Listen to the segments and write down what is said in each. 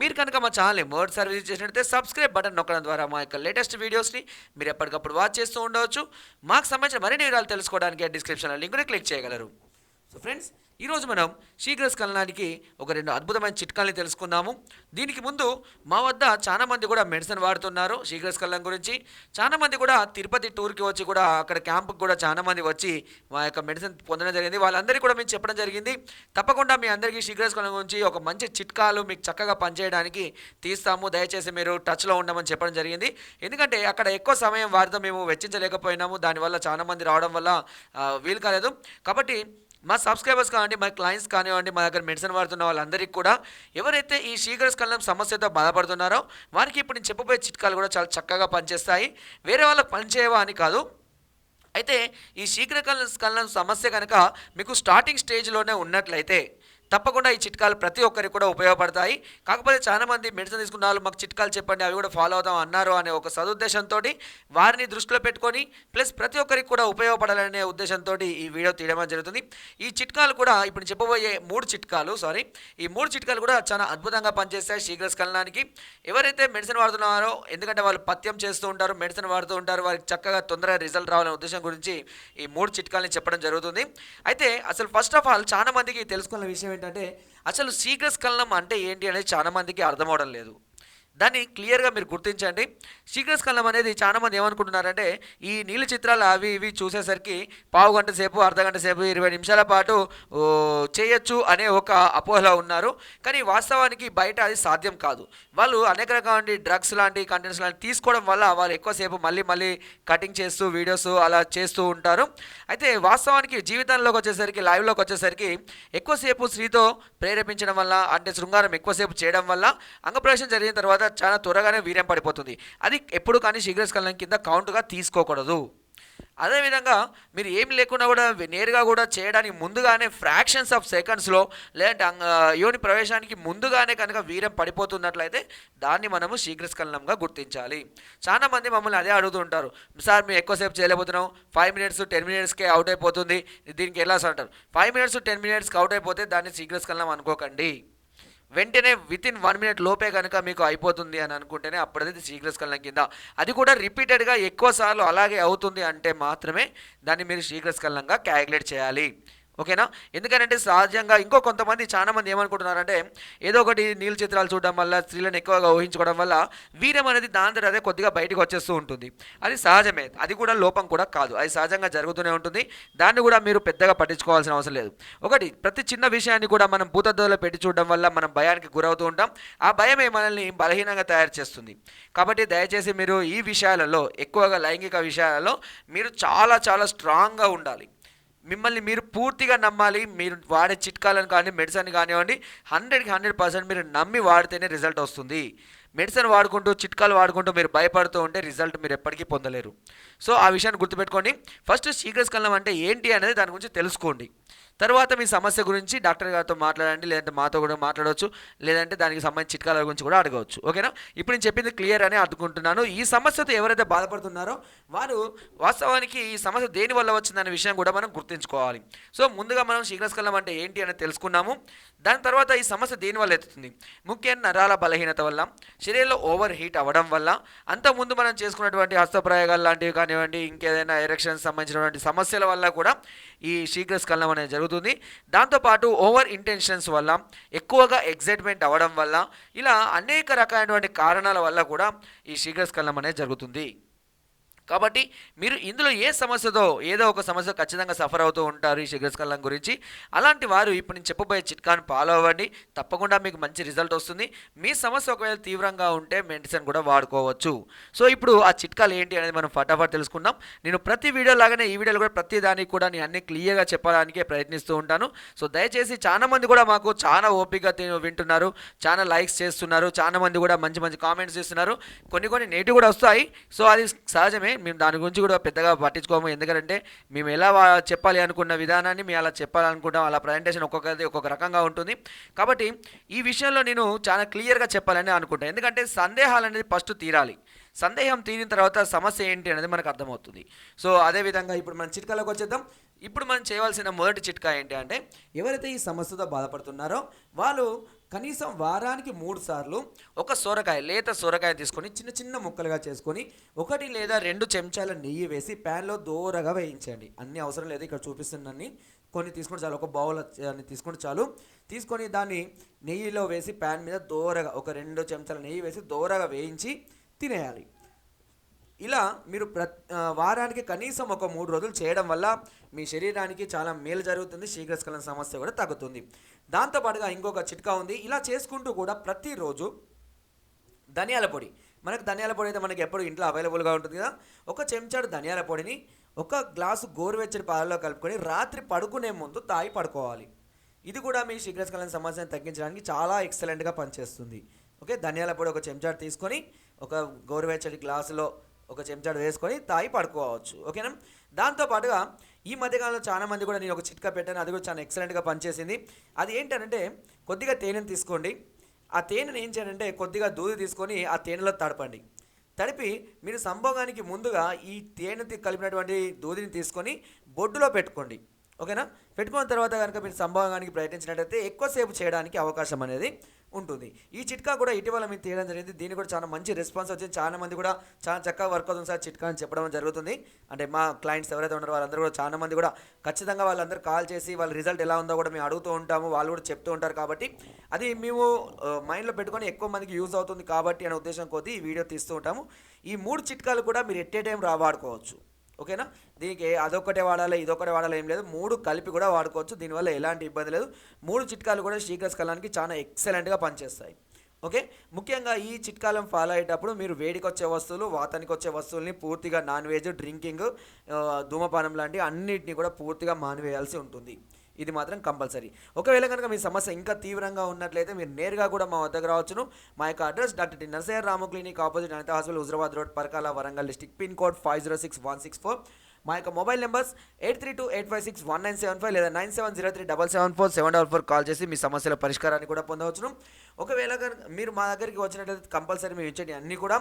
మీరు కనుక మా ఛానల్ని మోర్ సర్వీస్ చేసినట్లయితే సబ్స్క్రైబ్ బటన్ నొక్కడం ద్వారా మా యొక్క లేటెస్ట్ వీడియోస్ని మీరు ఎప్పటికప్పుడు వాచ్ చేస్తూ ఉండవచ్చు. మాకు సంబంధించిన మరిన్ని వివరాలు తెలుసుకోవడానికి డిస్క్రిప్షన్లో లింక్ని క్లిక్ చేయగలరు. సో ఫ్రెండ్స్ ఈరోజు మనం శీఘ్రస్ఖలనానికి ఒక రెండు అద్భుతమైన చిట్కాలని తెలుసుకుందాము. దీనికి ముందు మా వద్ద చాలామంది కూడా మెడిసిన్ వాడుతున్నారు శీఘ్రస్ఖలనం గురించి. చాలామంది కూడా తిరుపతి టూర్కి వచ్చి కూడా అక్కడ క్యాంప్కి కూడా చాలామంది వచ్చి మా యొక్క మెడిసిన్ పొందడం జరిగింది. వాళ్ళందరికీ కూడా మేము చెప్పడం జరిగింది. తప్పకుండా మీ అందరికీ శీఘ్రస్ఖలనం గురించి ఒక మంచి చిట్కాలు మీకు చక్కగా పనిచేయడానికి తీస్తాము. దయచేసి మీరు టచ్లో ఉండమని చెప్పడం జరిగింది. ఎందుకంటే అక్కడ ఎక్కువ సమయం వారితో మేము వెచ్చించలేకపోయినాము. దానివల్ల చాలామంది రావడం వల్ల వీలు కాలేదు. కాబట్టి మా సబ్స్క్రైబర్స్ కానివ్వండి మా క్లయింట్స్ కానివ్వండి మా దగ్గర మెడిసిన్ వాడుతున్న వాళ్ళందరికీ కూడా ఎవరైతే ఈ శీఘ్రస్కలనం సమస్యతో బాధపడుతున్నారో వారికి ఇప్పుడు నేను చెప్పబోయే చిట్కాలు కూడా చాలా చక్కగా పనిచేస్తాయి. వేరే వాళ్ళకి పనిచేయవా అని కాదు. అయితే ఈ శీఘ్రకలన స్కలనం సమస్య కనుక మీకు స్టార్టింగ్ స్టేజ్లోనే ఉన్నట్లయితే తప్పకుండా ఈ చిట్కాలు ప్రతి ఒక్కరికి కూడా ఉపయోగపడతాయి. కాకపోతే చాలామంది మెడిసిన్ తీసుకున్న వాళ్ళు మాకు చిట్కాలు చెప్పండి అవి కూడా ఫాలో అవుతాం అన్నారు అనే ఒక సదుద్దేశంతో వారిని దృష్టిలో పెట్టుకొని ప్లస్ ప్రతి ఒక్కరికి కూడా ఉపయోగపడాలనే ఉద్దేశంతో ఈ వీడియో తీయడం జరుగుతుంది. ఈ చిట్కాలు కూడా ఇప్పుడు చెప్పబోయే మూడు చిట్కాలు సారీ ఈ మూడు చిట్కాలు కూడా చాలా అద్భుతంగా పనిచేస్తాయి శీఘ్రస్కలనానికి ఎవరైతే మెడిసిన్ వాడుతున్నారో ఎందుకంటే వాళ్ళు పత్యం చేస్తూ ఉంటారు మెడిసిన్ వాడుతూ ఉంటారు వారికి చక్కగా తొందరగా రిజల్ట్ రావాలనే ఉద్దేశం గురించి ఈ మూడు చిట్కాలని చెప్పడం జరుగుతుంది. అయితే అసలు ఫస్ట్ ఆఫ్ ఆల్ చాలా మందికి తెలుసుకున్న విషయం ఏంటంటే అసలు శీఘ్రస్కలనం అంటే ఏంటి అనేది చాలా మందికి అర్థం అవడం లేదు. దాన్ని క్లియర్గా మీరు గుర్తించండి. శీఘ్రస్కలనం అనేది చాలా మంది ఏమనుకుంటున్నారంటే ఈ నీళ్ళ చిత్రాలు అవి ఇవి చూసేసరికి పావు గంట సేపు అర్ధ గంట సేపు ఇరవై నిమిషాల పాటు చేయొచ్చు అనే ఒక అపోహలో ఉన్నారు. కానీ వాస్తవానికి బయట అది సాధ్యం కాదు. వాళ్ళు అనేక రకమైన డ్రగ్స్ లాంటి కంటెంట్స్ లాంటి తీసుకోవడం వల్ల వాళ్ళు ఎక్కువసేపు మళ్ళీ మళ్ళీ కటింగ్ చేస్తూ వీడియోస్ అలా చేస్తూ ఉంటారు. అయితే వాస్తవానికి జీవితంలోకి వచ్చేసరికి లైవ్లోకి వచ్చేసరికి ఎక్కువసేపు స్త్రీతో ప్రేరేపించడం వల్ల అంటే శృంగారం ఎక్కువసేపు చేయడం వల్ల అంగప్రవేశం జరిగిన తర్వాత చాలా త్వరగానే వీర్యం పడిపోతుంది. అది ఎప్పుడు కానీ శీఘ్రస్కలనం కింద కౌంట్గా తీసుకోకూడదు. అదేవిధంగా మీరు ఏం లేకుండా కూడా నేరుగా కూడా చేయడానికి ముందుగానే ఫ్రాక్షన్స్ ఆఫ్ సెకండ్స్లో లేదంటే యోని ప్రవేశానికి ముందుగానే కనుక వీర్యం పడిపోతున్నట్లయితే దాన్ని మనము శీఘ్రస్కలనంగా గుర్తించాలి. చాలా మంది మమ్మల్ని అదే అడుగుతుంటారు సార్ మేము ఎక్కువసేపు చేయలేకపోతున్నాం. ఫైవ్ మినిట్స్ టెన్ మినిట్స్కే అవుట్ అయిపోతుంది. దీనికి ఎలా సార్ అంటారు? ఫైవ్ మినిట్స్ టెన్ మినిట్స్కి అవుట్ అయిపోతే దాన్ని శీఘ్రస్కలనం అనుకోకండి. వెంటనే విత్ ఇన్ వన్ మినిట్ లోపే కనుక మీకు అయిపోతుంది అని అనుకుంటేనే అప్పుడైతే శీఘ్రస్కలనం కింద. అది కూడా రిపీటెడ్గా ఎక్కువ సార్లు అలాగే అవుతుంది అంటే మాత్రమే దాన్ని మీరు శీఘ్రస్కలనంగా క్యాలిక్యులేట్ చేయాలి. ఓకేనా? ఎందుకంటే సహజంగా ఇంకో కొంతమంది చాలా మంది ఏమనుకుంటున్నారంటే ఏదో ఒకటి నీళ్ళ చిత్రాలు చూడడం వల్ల స్త్రీలను ఎక్కువగా ఊహించుకోవడం వల్ల వీర్యం అనేది దాని అదే కొద్దిగా బయటకు వచ్చేస్తూ ఉంటుంది. అది సహజమే. అది కూడా లోపం కూడా కాదు. అది సహజంగా జరుగుతూనే ఉంటుంది. దాన్ని కూడా మీరు పెద్దగా పట్టించుకోవాల్సిన అవసరం లేదు. ఒకటి ప్రతి చిన్న విషయాన్ని కూడా మనం భూతద్దలో పెట్టి చూడడం వల్ల మనం భయానికి గురవుతూ ఉంటాం. ఆ భయమే మనల్ని బలహీనంగా తయారు చేస్తుంది. కాబట్టి దయచేసి మీరు ఈ విషయాలలో ఎక్కువగా లైంగిక విషయాలలో మీరు చాలా చాలా స్ట్రాంగ్గా ఉండాలి. మిమ్మల్ని మీరు పూర్తిగా నమ్మాలి మీరు వాడే చిట్కాలను కానీ మెడిసిన్ కానివ్వండి హండ్రెడ్కి హండ్రెడ్ పర్సెంట్ మీరు నమ్మి వాడితేనే రిజల్ట్ వస్తుంది. మెడిసిన్ వాడుకుంటూ చిట్కాలు వాడుకుంటూ మీరు భయపడుతూ ఉంటే రిజల్ట్ మీరు ఎప్పటికీ పొందలేరు. సో ఆ విషయాన్ని గుర్తుపెట్టుకోండి. ఫస్ట్ శీఘ్రస్కలనం అంటే ఏంటి అనేది దాని గురించి తెలుసుకోండి. తర్వాత మీ సమస్య గురించి డాక్టర్ గారితో మాట్లాడండి లేదంటే మాతో కూడా మాట్లాడవచ్చు లేదంటే దానికి సంబంధించి చిట్కాల గురించి కూడా అడగవచ్చు. ఓకేనా? ఇప్పుడు నేను చెప్పింది క్లియర్ అని అనుకుంటున్నాను ఈ సమస్యతో ఎవరైతే బాధపడుతున్నారో వారు వాస్తవానికి ఈ సమస్య దేని వల్ల వచ్చిందనే విషయం కూడా మనం గుర్తుంచుకోవాలి. సో ముందుగా మనం శీఘ్రస్కలం అంటే ఏంటి అని తెలుసుకున్నాము. దాని తర్వాత ఈ సమస్య దేని వల్ల ఎత్తుతుంది? ముఖ్యంగా నరాల బలహీనత వల్ల శరీరంలో ఓవర్ హీట్ అవ్వడం వల్ల అంతకుముందు మనం చేసుకున్నటువంటి హస్తప్రయోగాలు లాంటివి కానివ్వండి ఇంకేదైనా ఎరక్షన్ సంబంధించినటువంటి సమస్యల వల్ల కూడా ఈ శీఘ్రస్కలం అనేది జరుగుతుంది. దాంతోపాటు ఓవర్ ఇంటెన్షన్స్ వల్ల ఎక్కువగా ఎగ్జైట్మెంట్ అవ్వడం వల్ల ఇలా అనేక రకాలైనటువంటి కారణాల వల్ల కూడా ఈ శీఘ్రస్ఖలనం అనేది జరుగుతుంది. కాబట్టి మీరు ఇందులో ఏ సమస్యతో ఏదో ఒక సమస్య ఖచ్చితంగా సఫర్ అవుతూ ఉంటారు ఈ శీఘ్రస్కలనం గురించి అలాంటి వారు ఇప్పుడు నేను చెప్పబోయే చిట్కాను ఫాలో అవ్వండి. తప్పకుండా మీకు మంచి రిజల్ట్ వస్తుంది. మీ సమస్య ఒకవేళ తీవ్రంగా ఉంటే మెడిసిన్ కూడా వాడుకోవచ్చు. సో ఇప్పుడు ఆ చిట్కాలు ఏంటి అనేది మనం ఫటాఫట్ తెలుసుకుందాం. నేను ప్రతి వీడియో లాగానే ఈ వీడియోలో కూడా ప్రతి దానికి కూడా నేను అన్ని క్లియర్గా చెప్పడానికే ప్రయత్నిస్తూ ఉంటాను. సో దయచేసి చాలా మంది కూడా మాకు చాలా ఓపికగా వింటున్నారు. చాలా లైక్స్ చేస్తున్నారు. చాలా మంది కూడా మంచి మంచి కామెంట్స్ చేస్తున్నారు. కొన్ని కొన్ని నెగిటివ్ కూడా వస్తాయి. సో అది సహజమే. మేము దాని గురించి కూడా పెద్దగా పట్టించుకోము. ఎందుకంటే మేము ఎలా చెప్పాలి అనుకున్న విధానాన్ని మేము అలా చెప్పాలనుకుంటాం. అలా ప్రజెంటేషన్ ఒక్కొక్కది ఒక్కొక్క రకంగా ఉంటుంది. కాబట్టి ఈ విషయంలో నేను చాలా క్లియర్గా చెప్పాలని అనుకుంటాను ఎందుకంటే సందేహాలు అనేది ఫస్ట్ తీరాలి. సందేహం తీరిన తర్వాత సమస్య ఏంటి అనేది మనకు అర్థమవుతుంది. సో అదేవిధంగా ఇప్పుడు మనం చిట్కాలోకి వచ్చేద్దాం. ఇప్పుడు మనం చేయవలసిన మొదటి చిట్కా ఏంటి అంటే ఎవరైతే ఈ సమస్యతో బాధపడుతున్నారో వాళ్ళు కనీసం వారానికి మూడు సార్లు ఒక సొరకాయ లేత సొరకాయ తీసుకొని చిన్న చిన్న ముక్కలుగా చేసుకొని ఒకటి లేదా రెండు చెంచాల నెయ్యి వేసి ప్యాన్లో దూరగా వేయించండి. అన్ని అవసరం లేదు ఇక్కడ చూపిస్తున్నాన్ని కొన్ని తీసుకుంటే చాలు. ఒక బౌల్ అని తీసుకుంటే చాలు. తీసుకొని దాన్ని నెయ్యిలో వేసి ప్యాన్ మీద దూరగా ఒక రెండు చెంచాల నెయ్యి వేసి దూరగా వేయించి తినేయాలి. ఇలా మీరు ప్ర వారానికి కనీసం ఒక మూడు రోజులు చేయడం వల్ల మీ శరీరానికి చాలా మేలు జరుగుతుంది శీఘ్రస్ఖలన సమస్య కూడా తగ్గుతుంది. దాంతోపాటుగా ఇంకొక చిట్కా ఉంది. ఇలా చేసుకుంటూ కూడా ప్రతిరోజు ధనియాల పొడి. మనకు ధనియాల పొడి అయితే మనకి ఎప్పుడు ఇంట్లో అవైలబుల్గా ఉంటుంది కదా. ఒక చెంచాడు ధనియాల పొడిని ఒక గ్లాసు గోరువెచ్చని పాలలో కలుపుకొని రాత్రి పడుకునే ముందు తాగి పడుకోవాలి. ఇది కూడా మీ శీఘ్రస్ఖలన సమస్యను తగ్గించడానికి చాలా ఎక్సలెంట్గా పనిచేస్తుంది. ఓకే? ధనియాల పొడి ఒక చెంచాడు తీసుకొని ఒక గోరువెచ్చడి గ్లాసులో ఒక చెంచాడు వేసుకొని తాగి పడుకోవచ్చు. ఓకేనా? దాంతోపాటుగా ఈ మధ్యకాలంలో చాలా మంది కూడా నేను ఒక చిట్కా పెట్టాను అది కూడా చాలా ఎక్సలెంట్గా పనిచేసింది. అది ఏంటంటే కొద్దిగా తేనెను తీసుకోండి. ఆ తేనెను ఏం చేయాలంటే కొద్దిగా దూది తీసుకొని ఆ తేనెలో తడపండి. తడిపి మీరు సంభోగానికి ముందుగా ఈ తేనె కలిపినటువంటి దూదిని తీసుకొని బొడ్డులో పెట్టుకోండి. ఓకేనా? పెట్టుకున్న తర్వాత కనుక మీరు సంభోగానికి ప్రయత్నించినట్లయితే ఎక్కువసేపు చేయడానికి అవకాశం అనేది ఉంటుంది. ఈ చిట్కా కూడా ఇటీవల మీరు తీయడం జరిగింది. దీనికి కూడా చాలా మంచి రెస్పాన్స్ వచ్చింది. చాలా మంది కూడా చాలా చక్కగా వర్క్ అవుతుంది సార్ చిట్కా అని చెప్పడం జరుగుతుంది. అంటే మా క్లయింట్స్ ఎవరైతే ఉన్నారో వాళ్ళందరూ కూడా చాలా మంది కూడా ఖచ్చితంగా వాళ్ళందరూ కాల్ చేసి వాళ్ళ రిజల్ట్ ఎలా ఉందో కూడా మేము అడుగుతూ ఉంటాము. వాళ్ళు కూడా చెప్తూ ఉంటారు కాబట్టి అది మేము మైండ్లో పెట్టుకొని ఎక్కువ మందికి యూజ్ అవుతుంది కాబట్టి అనే ఉద్దేశం కొద్దీ ఈ వీడియో తీస్తూ ఉంటాము. ఈ మూడు చిట్కాలు కూడా మీరు ఎట్టే టైం రావాడుకోవచ్చు. ఓకేనా? దీనికి అదొక్కటే వాడాలి ఇదొక్కటే వాడాలి ఏం లేదు. మూడు కలిపి కూడా వాడుకోవచ్చు. దీనివల్ల ఎలాంటి ఇబ్బంది లేదు. మూడు చిట్కాలు కూడా శీఘ్రస్కలానికి చాలా ఎక్సలెంట్గా పనిచేస్తాయి. ఓకే? ముఖ్యంగా ఈ చిట్కాలం ఫాలో అయ్యేటప్పుడు మీరు వేడికి వచ్చే వస్తువులు వాతానికి వచ్చే వస్తువుల్ని పూర్తిగా నాన్ వెజ్ డ్రింకింగ్ ధూమపానం లాంటి అన్నిటిని కూడా పూర్తిగా మానివేయాల్సి ఉంటుంది. ఇది మాత్రం కంపల్సరీ. ఒకవేళ కనుక మీ సమస్య ఇంకా తీవ్రంగా ఉన్నట్లయితే మీరు నేరుగా కూడా మా వద్దకు రావచ్చును. మా యొక్క address doctor T Narsaiah Ramu clinic opposite Anitha hospital Huzurabad road Parkal Warangal district pin code five zero six one six four. మా యొక్క mobile numbers eight three two eight five six one nine seven five లేదా nine seven zero three double seven four seven double four call చేసి మీ సమస్యల పరిష్కారాన్ని కూడా పొందవచ్చును. ఒకవేళ మీరు మా దగ్గరికి వచ్చినట్లయితే కంపల్సరీ మేము ఇచ్చేటి అన్నీ కూడా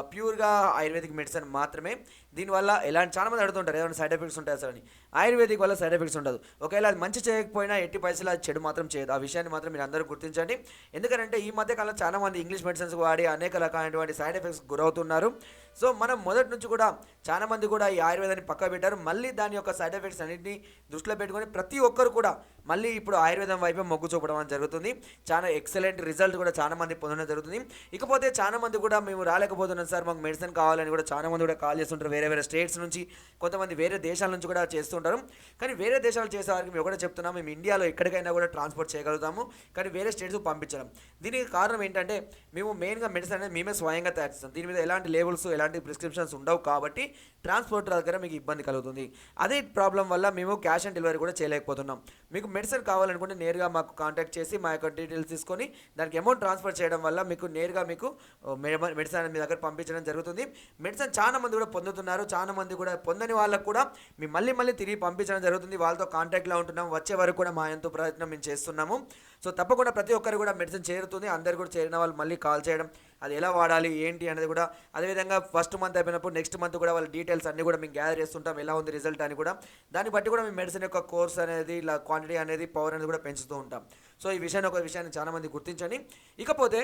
ప్యూర్గా ఆయుర్వేదిక్ మెడిసిన్ మాత్రమే. దీనివల్ల ఎలాంటి చాలామంది అడుగుతుంటారు ఏదైనా సైడ్ ఎఫెక్ట్స్ ఉంటాయి సార్? అని. ఆయుర్వేదిక్ వల్ల సైడ్ ఎఫెక్ట్స్ ఉండదు. ఒకవేళ అది మంచి చేయకపోయినా ఎట్టి పైసలు అది చెడు మాత్రం చేయదు. ఆ విషయాన్ని మాత్రం మీరు అందరూ గుర్తించండి. ఎందుకంటే ఈ మధ్య చాలామంది ఇంగ్లీష్ మెడిసిన్స్ వాడి అనేక రకాలైనటువంటి సైడ్ ఎఫెక్ట్స్ గురవుతున్నారు. సో మనం మొదటి నుంచి కూడా చాలా మంది కూడా ఈ ఆయుర్వేదాన్ని పక్క పెట్టారు. మళ్ళీ దాని యొక్క సైడ్ ఎఫెక్ట్స్ అన్నింటినీ దృష్టిలో పెట్టుకొని ప్రతి ఒక్కరు కూడా మళ్ళీ ఇప్పుడు ఆయుర్వేదం వైపే మొగ్గు చూపడం జరుగుతుంది. చాలా ఎక్సలెంట్ రిజల్ట్ కూడా చాలా మంది పొందడం జరుగుతుంది. ఇకపోతే చాలా మంది కూడా మేము రాలేకపోతే రాలేకపోతున్నాం సార్ మాకు మెడిసిన్ కావాలని కూడా చాలా మంది కూడా కాల్ చేస్తుంటారు. వేరే వేరే స్టేట్స్ నుంచి కొంతమంది వేరే దేశాల నుంచి కూడా చేస్తుంటారు. కానీ వేరే దేశాలు చేసే వారికి మేము ఒకటే చెప్తున్నాం మేము ఇండియాలో ఎక్కడికైనా కూడా ట్రాన్స్పోర్ట్ చేయగలుగుతాము. కానీ వేరే స్టేట్స్ పంపించడం. దీనికి కారణం ఏంటంటే మేము మెయిన్గా మెడిసిన్ అనేది మేమే స్వయంగా తయారు చేస్తాం. దీని మీద ఎలాంటి లేబుల్స్ ఎలాంటి ప్రిస్క్రిప్షన్స్ ఉండవు కాబట్టి ట్రాన్స్పోర్ట్ దగ్గర మీకు ఇబ్బంది కలుగుతుంది. అదే ప్రాబ్లం వల్ల మేము క్యాష్ ఆన్ డెలివరీ కూడా చేయలేకపోతున్నాం. మీకు మెడిసిన్ కావాలనుకుంటే నేరుగా మాకు కాంటాక్ట్ చేసి మా యొక్క డీటెయిల్స్ తీసుకొని దానికి అమౌంట్ ట్రాన్స్ఫర్ చేయడం వల్ల మీకు నేరుగా మీకు మెడిసిన్ మీ దగ్గర పంపించడం జరుగుతుంది. మెడిసిన్ చాలా మంది కూడా పొందుతున్నారు. చాలా మంది కూడా పొందని వాళ్ళకు కూడా మేము మళ్ళీ మళ్ళీ తిరిగి పంపించడం జరుగుతుంది. వాళ్ళతో కాంటాక్ట్లో ఉంటున్నాం వచ్చే వరకు కూడా మా ఎంతో ప్రయత్నం మేము చేస్తున్నాము. సో తప్పకుండా ప్రతి ఒక్కరు కూడా మెడిసిన్ చేరుతుంది. అందరు కూడా చేరిన వాళ్ళు మళ్ళీ కాల్ చేయడం అది ఎలా వాడాలి ఏంటి అనేది కూడా అదేవిధంగా ఫస్ట్ మంత్ అయిపోయినప్పుడు నెక్స్ట్ మంత్ కూడా వాళ్ళ డీటెయిల్స్ అన్ని కూడా మేము గ్యాదర్ చేస్తుంటాం. ఎలా ఉంది రిజల్ట్ అని కూడా. దాన్ని బట్టి కూడా మేము మెడిసిన్ యొక్క కోర్స్ అనేది ఇలా క్వాంటిటీ అనేది పవర్ అనేది కూడా పెంచుతూ ఉంటాం. సో ఈ విషయాన్ని ఒక విషయాన్ని చాలామంది గుర్తించండి. ఇకపోతే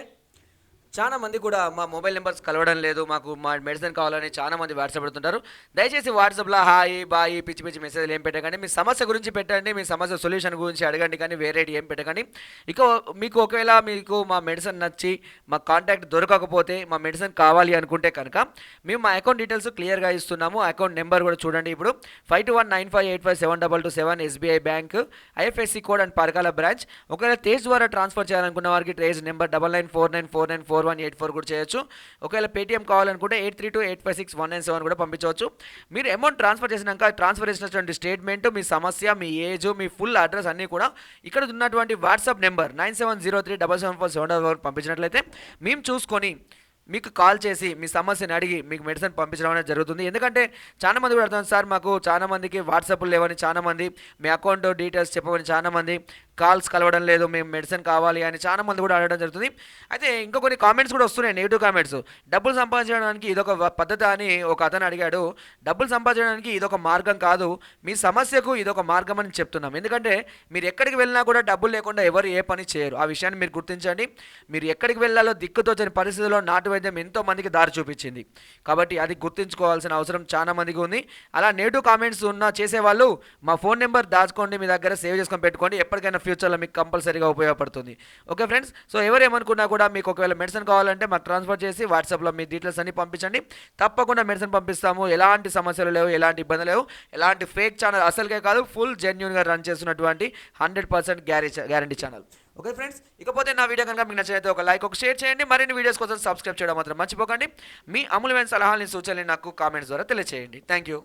చాలా మంది కూడా మా మొబైల్ నెంబర్స్ కలవడం లేదు మాకు మా మెడిసిన్ కావాలని చాలా మంది వాట్సాప్ పెడుతుంటారు. దయచేసి వాట్సాప్లో హాయ్ బాయ్ పిచ్చి పిచ్చి మెసేజ్లు ఏం పెట్టకండి. మీ సమస్య గురించి పెట్టండి మీ సమస్య సొల్యూషన్ గురించి అడగండి కానీ వేరే ఏం పెట్టకండి. ఇక మీకు ఒకవేళ మీకు మా మెడిసిన్ నచ్చి మా కాంటాక్ట్ దొరకకపోతే మా మెడిసిన్ కావాలి అనుకుంటే కనుక మేము మా అకౌంట్ డీటెయిల్స్ క్లియర్గా ఇస్తున్నాము. అకౌంట్ నెంబర్ కూడా చూడండి ఇప్పుడు. Five two one nine five eight five seven double two seven SBI bank IFSC code and Parkal branch. ఒకవేళ తేజ్ ద్వారా ట్రాన్స్ఫర్ చేయాలనుకున్న వారికి Tez number double nine four nine four nine four one eight four కూడా చేయొచ్చు. ఒకవేళ Paytm కావాలనుకుంటే eight three two eight five six one nine seven కూడా పంపించవచ్చు. మీరు అమౌంట్ ట్రాన్స్ఫర్ చేసినాక ట్రాన్స్ఫర్ చేసినటువంటి స్టేట్మెంట్ మీ సమస్య మీ ఏజ్ మీ ఫుల్ అడ్రస్ అన్నీ కూడా ఇక్కడ ఉన్నటువంటి WhatsApp number nine seven zero three double seven four seven double పంపించినట్లయితే మేము చూసుకొని మీకు కాల్ చేసి మీ సమస్యని అడిగి మీకు మెడిసిన్ పంపించడం అనేది జరుగుతుంది. ఎందుకంటే చాలా మంది కూడా అర్థం సార్ మాకు చాలా మందికి వాట్సాప్లు లేవని చాలా మంది మీ అకౌంట్ డీటెయిల్స్ చెప్పమని చాలా మంది కాల్స్ కలవడం లేదు మేము మెడిసిన్ కావాలి అని చాలా మంది కూడా అడగడం జరుగుతుంది. అయితే ఇంకా కొన్ని కామెంట్స్ కూడా వస్తున్నాయి నెగిటివ్ కామెంట్స్. డబ్బులు సంపాదించడానికి ఇదొక పద్ధతి అని ఒక అతను అడిగాడు. డబ్బులు సంపాదించడానికి ఇదొక మార్గం కాదు మీ సమస్యకు ఇదొక మార్గం అని చెప్తున్నాం. ఎందుకంటే మీరు ఎక్కడికి వెళ్ళినా కూడా డబ్బులు లేకుండా ఎవరు ఏ పని చేయరు. ఆ విషయాన్ని మీరు గుర్తించండి. మీరు ఎక్కడికి వెళ్ళాలో దిక్కుతోచని పరిస్థితుల్లో నాటు వైద్యం ఎంతో మందికి దారి చూపించింది. కాబట్టి అది గుర్తుంచుకోవాల్సిన అవసరం చాలా మందికి ఉంది. అలా నెగిటివ్ కామెంట్స్ ఉన్న చేసేవాళ్ళు మా ఫోన్ నెంబర్ దాచుకోండి మీ దగ్గర సేవ్ చేసుకొని పెట్టుకోండి. ఎప్పటికైనా ఫ్యూచర్లో మీకు కంపల్సరీగా ఉపయోగపడుతుంది. Okay friends? సో ఎవరు ఏమనుకున్నా కూడా మీకు ఒకవేళ మెడిసిన్ కావాలంటే మాకు ట్రాన్స్ఫర్ చేసి వాట్సాప్లో మీ డీటెయిల్స్ అన్ని పంపించండి. తప్పకుండా మెడిసిన్ పంపిస్తాము. ఎలాంటి సమస్యలు లేవు ఎలాంటి ఇబ్బంది లేవు. ఎలాంటి ఫేక్ ఛానల్ అసలుకే కాదు ఫుల్ జెన్యున్గా రన్ చేస్తున్నటువంటి హండ్రెడ్ పర్సెంట్ గ్యారీ ఛానల్. Okay friends? ఇకపోతే నా వీడియో కనుక మీకు నచ్చినైతే ఒక లైక్ ఒక షేర్ చేయండి. మరిన్ని వీడియోస్ కోసం సబ్స్క్రైబ్ చేయడం మాత్రం మర్చిపోకండి. మీ అమూల్యమైన సలహాలని సూచనలు నాకు కామెంట్స్ ద్వారా తెలియజేయండి థ్యాంక్ యూ